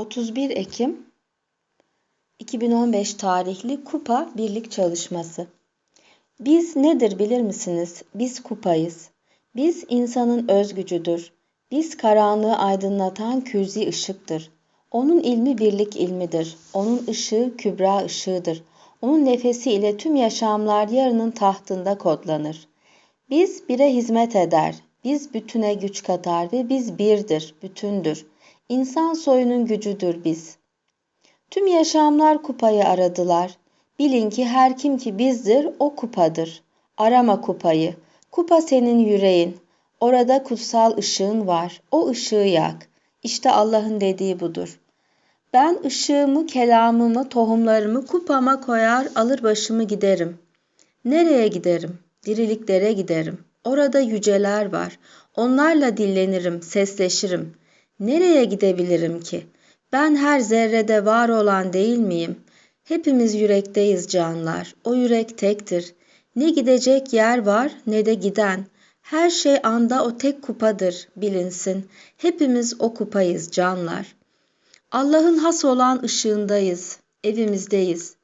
31 Ekim 2015 tarihli Kupa Birlik Çalışması. Biz nedir bilir misiniz? Biz kupayız. Biz insanın özgücüdür. Biz karanlığı aydınlatan kürzi ışıktır. Onun ilmi birlik ilmidir. Onun ışığı kübra ışığıdır. Onun nefesi ile tüm yaşamlar yarının tahtında kodlanır. Biz bire hizmet eder. Biz bütüne güç katar ve biz birdir, bütündür. İnsan soyunun gücüdür biz. Tüm yaşamlar kupayı aradılar. Bilin ki her kim ki bizdir o kupadır. Arama kupayı. Kupa senin yüreğin. Orada kutsal ışığın var. O ışığı yak. İşte Allah'ın dediği budur. Ben ışığımı, kelamımı, tohumlarımı kupama koyar, alır başımı giderim. Nereye giderim? Diriliklere giderim. Orada yüceler var. Onlarla dillenirim, sesleşirim. Nereye gidebilirim ki? Ben her zerrede var olan değil miyim? Hepimiz yürekteyiz canlar. O yürek tektir. Ne gidecek yer var ne de giden. Her şey anda o tek kupadır bilinsin. Hepimiz o kupayız canlar. Allah'ın has olan ışığındayız. Evimizdeyiz.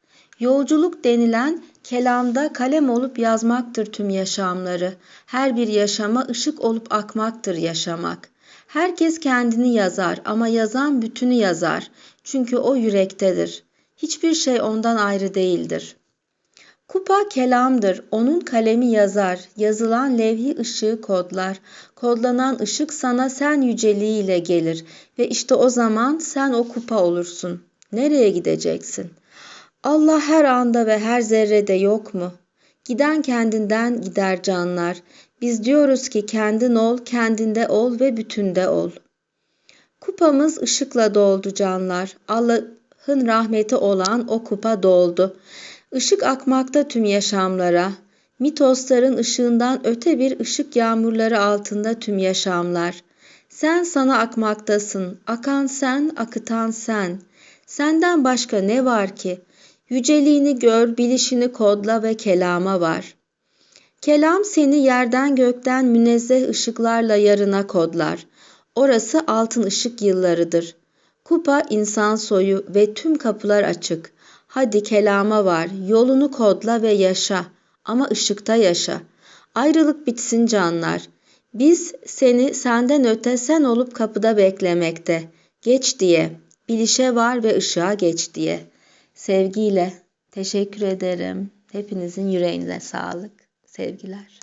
Yolculuk denilen kelamda kalem olup yazmaktır tüm yaşamları. Her bir yaşama ışık olup akmaktır yaşamak. Herkes kendini yazar ama yazan bütünü yazar. Çünkü o yürektedir. Hiçbir şey ondan ayrı değildir. Kupa kelamdır. Onun kalemi yazar. Yazılan levhi ışığı kodlar. Kodlanan ışık sana sen yüceliğiyle gelir ve işte o zaman sen o kupa olursun. Nereye gideceksin? Allah her anda ve her zerrede yok mu? Giden kendinden gider canlar. Biz diyoruz ki kendin ol, kendinde ol ve bütünde ol. Kupamız ışıkla doldu canlar. Allah'ın rahmeti olan o kupa doldu. Işık akmakta tüm yaşamlara. Mitosların ışığından öte bir ışık yağmurları altında tüm yaşamlar. Sen sana akmaktasın. Akan sen, akıtan sen. Senden başka ne var ki? Yüceliğini gör, bilişini kodla ve kelama var. Kelam seni yerden gökten münezzeh ışıklarla yarına kodlar. Orası altın ışık yıllarıdır. Kupa insan soyu ve tüm kapılar açık. Hadi kelama var, yolunu kodla ve yaşa. Ama ışıkta yaşa. Ayrılık bitsin canlar. Biz seni senden öte sen olup kapıda beklemekte. Geç diye. Bilişe var ve ışığa geç diye. Sevgiyle teşekkür ederim. Hepinizin yüreğine sağlık. Sevgiler.